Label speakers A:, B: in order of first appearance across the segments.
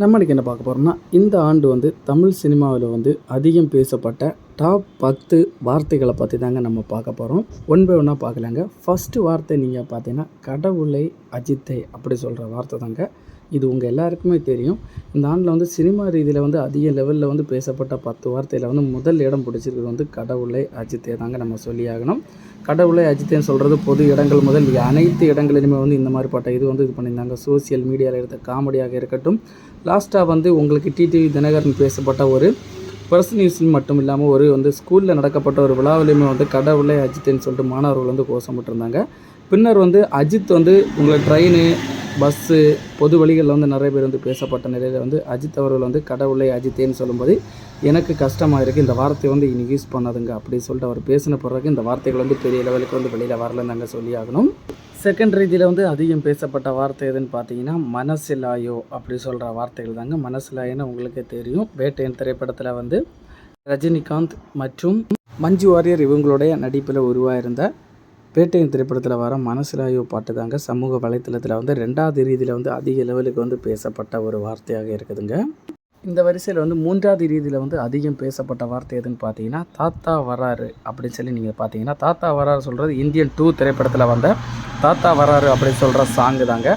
A: நம்ம இன்றைக்கி என்ன பார்க்க போகிறோம்னா இந்த ஆண்டு வந்து தமிழ் சினிமாவில் வந்து அதிகம் பேசப்பட்ட டாப் பத்து வார்த்தைகளை பற்றி தாங்க நம்ம பார்க்க போகிறோம் ஒன் பை ஒன்னாக பார்க்கலாங்க. ஃபஸ்ட்டு வார்த்தை நீங்கள் பார்த்தீங்கன்னா கடவுளை அஜித்தை அப்படி சொல்கிற வார்த்தை தாங்க. இது உங்கள் எல்லாருக்குமே தெரியும். இந்த ஆண்டில் வந்து சினிமா ரீதியில் வந்து அதிக லெவலில் வந்து பேசப்பட்ட பத்து வார்த்தையில் வந்து முதல் இடம் பிடிச்சிருக்கிறது வந்து கடவுளை அஜித்தே தாங்க நம்ம சொல்லி ஆகணும். கடவுளை அஜித்தேன்னு சொல்கிறது பொது இடங்கள் முதல் அனைத்து இடங்களிலுமே வந்து இந்த மாதிரிப்பட்ட இது வந்து இது பண்ணியிருந்தாங்க. சோசியல் மீடியாவில் எடுத்த காமெடியாக இருக்கட்டும் லாஸ்ட்டாக வந்து உங்களுக்கு டிடிவி தினகரன் பேசப்பட்ட ஒரு பிரஸ் நியூஸில் மட்டும் இல்லாமல் ஒரு வந்து ஸ்கூலில் நடக்கப்பட்ட ஒரு விழாவிலையுமே வந்து கடவுளை அஜித்துன்னு சொல்லிட்டு மாணவர்கள் வந்து கோஷமிட்டிருந்தாங்க பின்னர் வந்து அஜித் வந்து உங்களை ட்ரெயின் பஸ்ஸு பொது வழிகளில் வந்து நிறைய பேர் வந்து பேசப்பட்ட நிலையில் வந்து அஜித் அவர்கள் வந்து கடவுளை அஜித்தேன்னு சொல்லும்போது எனக்கு கஷ்டமாக இருக்குது இந்த வார்த்தையை வந்து இனி யூஸ் பண்ணாதுங்க அப்படி சொல்லிட்டு அவர் பேசின பிறகு இந்த வார்த்தைகள் வந்து பெரிய லெவலுக்கு வந்து வெளியில் வரலன்னு நாங்கள் சொல்லி ஆகணும். செகண்ட் ரீதியில் வந்து அதிகம் பேசப்பட்ட வார்த்தை எதுன்னு பார்த்தீங்கன்னா மனசிலாயோ அப்படி சொல்கிற வார்த்தைகள் தாங்க. மனசிலாயோன்னு உங்களுக்கே தெரியும். வேட்டையன் திரைப்படத்தில் வந்து ரஜினிகாந்த் மற்றும் மஞ்சு வாரியர் இவங்களுடைய நடிப்பில் உருவாயிருந்த பேட்டையின் திரைப்படத்தில் வர மனசிலாயோ பாட்டு தாங்க. சமூக வலைத்தளத்தில் வந்து ரெண்டாவது ரீதியில் வந்து அதிக லெவலுக்கு வந்து பேசப்பட்ட ஒரு வார்த்தையாக இருக்குதுங்க. இந்த வரிசையில் வந்து மூன்றாவது ரீதியில் வந்து அதிகம் பேசப்பட்ட வார்த்தை எதுன்னு பார்த்தீங்கன்னா தாத்தா வராரு அப்படின்னு சொல்லி நீங்கள் பார்த்தீங்கன்னா தாத்தா வராரு சொல்கிறது இந்தியன் டூ திரைப்படத்தில் வந்த தாத்தா வராரு அப்படின்னு சொல்கிற சாங்கு தாங்க.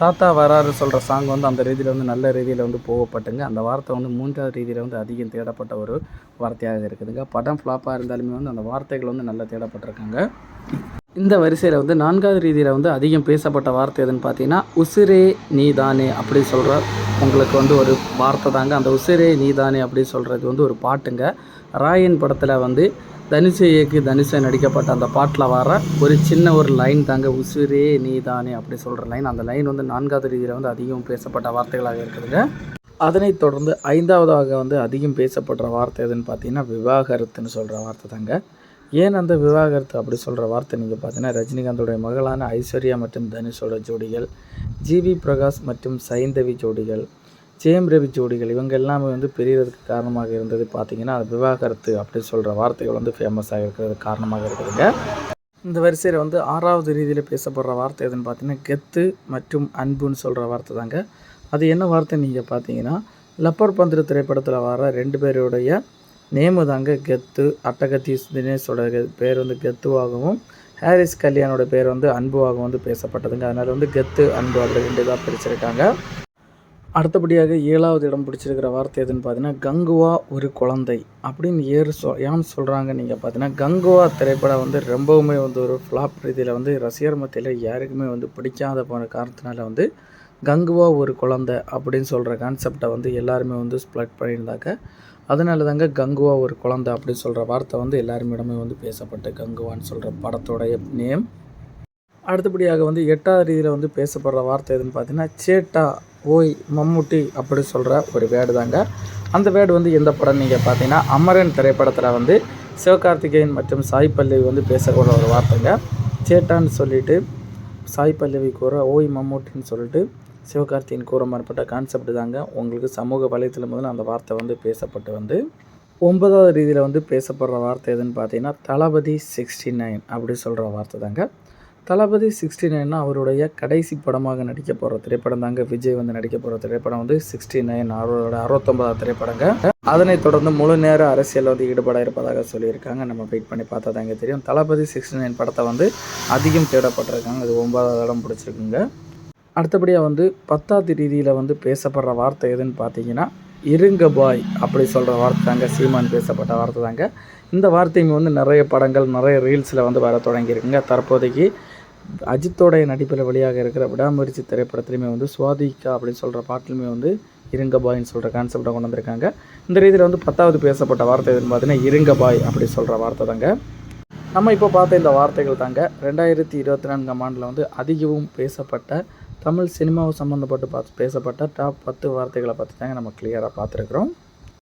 A: தாத்தா வராரு சொல்கிற சாங் வந்து அந்த ரீதியில் வந்து நல்ல ரீதியில் வந்து போகப்பட்டுங்க. அந்த வார்த்தை வந்து மூன்றாவது ரீதியில் வந்து அதிகம் தேடப்பட்ட ஒரு வார்த்தையாக இருக்குதுங்க. படம் ஃப்ளாப்பாக இருந்தாலுமே வந்து அந்த வார்த்தைகள் வந்து நல்லா தேடப்பட்டிருக்காங்க. இந்த வரிசையில் வந்து நான்காவது ரீதியில் வந்து அதிகம் பேசப்பட்ட வார்த்தை எதுன்னு பார்த்தீங்கன்னா உசிரே நீதானே அப்படி சொல்கிற உங்களுக்கு வந்து ஒரு வார்த்தை தாங்க. அந்த உசிரே நீதானே அப்படி சொல்கிறது வந்து ஒரு பாட்டுங்க. ராயன் படத்தில் வந்து தனுஷை இயக்கி தனுஷை நடிக்கப்பட்ட அந்த பாட்டில் வர ஒரு சின்ன ஒரு லைன் தாங்க. உசிரே நீதானே அப்படி சொல்கிற லைன். அந்த லைன் வந்து நான்காவது ரீதியில் வந்து அதிகம் பேசப்பட்ட வார்த்தைகளாக இருக்குதுங்க. அதனைத் தொடர்ந்து ஐந்தாவதாக வந்து அதிகம் பேசப்படுற வார்த்தை எதுன்னு பார்த்தீங்கன்னா விவாகரத்துன்னு சொல்கிற வார்த்தை தாங்க. ஏன் அந்த விவாகரத்து அப்படி சொல்கிற வார்த்தை நீங்கள் பார்த்தீங்கன்னா ரஜினிகாந்தோடைய மகளான ஐஸ்வர்யா மற்றும் தனுஷோட ஜோடிகள் ஜிவி பிரகாஷ் மற்றும் சைந்தவி ஜோடிகள் ஜெயம் ரவி ஜோடிகள் இவங்க எல்லாமே வந்து பிரியறதுக்கு காரணமாக இருந்தது பார்த்தீங்கன்னா அது விவாகரத்து அப்படி சொல்கிற வார்த்தைகள் வந்து ஃபேமஸாக இருக்கிறது காரணமாக இருக்குதுங்க. இந்த வரிசையில் வந்து ஆறாவது ரீதியில் பேசப்படுற வார்த்தை எதுன்னு பார்த்தீங்கன்னா கெத்து மற்றும் அன்புன்னு சொல்கிற வார்த்தை தாங்க. அது என்ன வார்த்தை நீங்கள் பார்த்தீங்கன்னா லப்பர் பந்திர திரைப்படத்தில் வர ரெண்டு பேருடைய நேமு தாங்க கெத்து அட்டகத்தீஸ் தினேஷோட பேர் வந்து கெத்துவாகவும் ஹாரிஸ் கல்யாணோட பேர் வந்து அன்புவாகவும் வந்து பேசப்பட்டதுங்க. அதனால் வந்து கெத்து அன்பு அப்படி ரெண்டு இதாக பிரிச்சிருக்காங்க. அடுத்தபடியாக ஏழாவது இடம் பிடிச்சிருக்கிற வார்த்தை எதுன்னு பார்த்தீங்கன்னா கங்குவா ஒரு குழந்தை அப்படின்னு ஏறு சொ ஏன் சொல்கிறாங்க நீங்கள் பார்த்தீங்கன்னா கங்குவா திரைப்படம் வந்து ரொம்பவுமே வந்து ஒரு ஃப்ளாப் ரீதியில் வந்து ரசிகர் மத்தியில் யாருக்குமே வந்து பிடிக்காத போன காரணத்தினால வந்து கங்குவா ஒரு குழந்தை அப்படின்னு சொல்கிற கான்செப்டை வந்து எல்லாருமே வந்து ஸ்ப்ளட் பண்ணியிருந்தாங்க. அதனால தாங்க கங்குவா ஒரு குழந்தை அப்படின்னு சொல்கிற வார்த்தை வந்து எல்லாருமிடமே வந்து பேசப்பட்டு கங்குவான்னு சொல்கிற படத்தோடைய நேம் அடுத்தபடியாக வந்து எட்டாவது ரீதியில் வந்து பேசப்படுற வார்த்தை எதுன்னு பார்த்தீங்கன்னா சேட்டா ஓய் மம்முட்டி அப்படி சொல்கிற ஒரு வேர்டு தாங்க. அந்த வேர்டு வந்து எந்த படம்? நீங்கள் பார்த்தீங்கன்னா அமரன் திரைப்படத்தில் வந்து சிவகார்த்திகேயன் மற்றும் சாய் பல்லவி வந்து பேசக்கூடிய ஒரு வார்த்தைங்க. சேட்டான்னு சொல்லிட்டு சாய் பல்லவி கூற ஓய் மம்முட்டின்னு சொல்லிட்டு சிவகார்த்தியின் கூற மாறுபட்ட கான்செப்ட் தாங்க. உங்களுக்கு சமூக வலைத்தளம் முதல்ல அந்த வார்த்தை வந்து பேசப்பட்டு வந்து ஒன்பதாவது ரீதியில் வந்து பேசப்படுற வார்த்தை எதுன்னு பார்த்தீங்கன்னா தளபதி சிக்ஸ்டி நைன் அப்படி சொல்கிற வார்த்தை தாங்க. தளபதி சிக்ஸ்டி நைன்னா அவருடைய கடைசி படமாக நடிக்க போகிற திரைப்படம் தாங்க. விஜய் வந்து நடிக்க போகிற திரைப்படம் வந்து சிக்ஸ்டி நைன் அவரோட அறுபத்தொன்பதாவது திரைப்படங்க. அதனைத் தொடர்ந்து முழு நேர அரசியல் வந்து ஈடுபட இருப்பதாக சொல்லியிருக்காங்க. நம்ம வெயிட் பண்ணி பார்த்தா தாங்க தெரியும். தளபதி சிக்ஸ்டி நைன் படத்தை வந்து அதிகம் தேடப்பட்டிருக்காங்க. அது ஒன்பதாவது இடம் பிடிச்சிருக்குங்க. அடுத்தபடியாக வந்து பத்தாவது ரீதியில் வந்து பேசப்படுற வார்த்தை எதுன்னு பார்த்தீங்கன்னா இருங்க பாய் அப்படி சொல்கிற வார்த்தை தாங்க சீமான் பேசப்பட்ட வார்த்தை தாங்க. இந்த வார்த்தையும் வந்து நிறைய படங்கள் நிறைய ரீல்ஸில் வந்து வர தொடங்கியிருக்குங்க. தற்போதைக்கு அஜித்தோடைய நடிப்பில் வழியாக இருக்கிற விடாமுயற்சி திரைப்படத்துலையுமே வந்து சுவாதிகா அப்படின்னு சொல்கிற பாட்டிலுமே வந்து இருங்க பாய்ன்னு சொல்கிற கான்செப்டை கொண்டு வந்திருக்காங்க. இந்த ரீதியில் வந்து பத்தாவது பேசப்பட்ட வார்த்தை எதுன்னு பார்த்தீங்கன்னா இருங்க பாய் அப்படி சொல்கிற வார்த்தை தாங்க. நம்ம இப்போ பார்த்த இந்த வார்த்தைகள் தாங்க ரெண்டாயிரத்தி இருபத்தி நான்காம் ஆண்டில் வந்து அதிகமும் பேசப்பட்ட தமிழ் சினிமாவை சம்மந்தப்பட்டு பார்த்து பேசப்பட்ட டாப் பத்து வார்த்தைகளை பற்றி தாங்க நம்ம கிளியராக பார்த்துருக்குறோம்.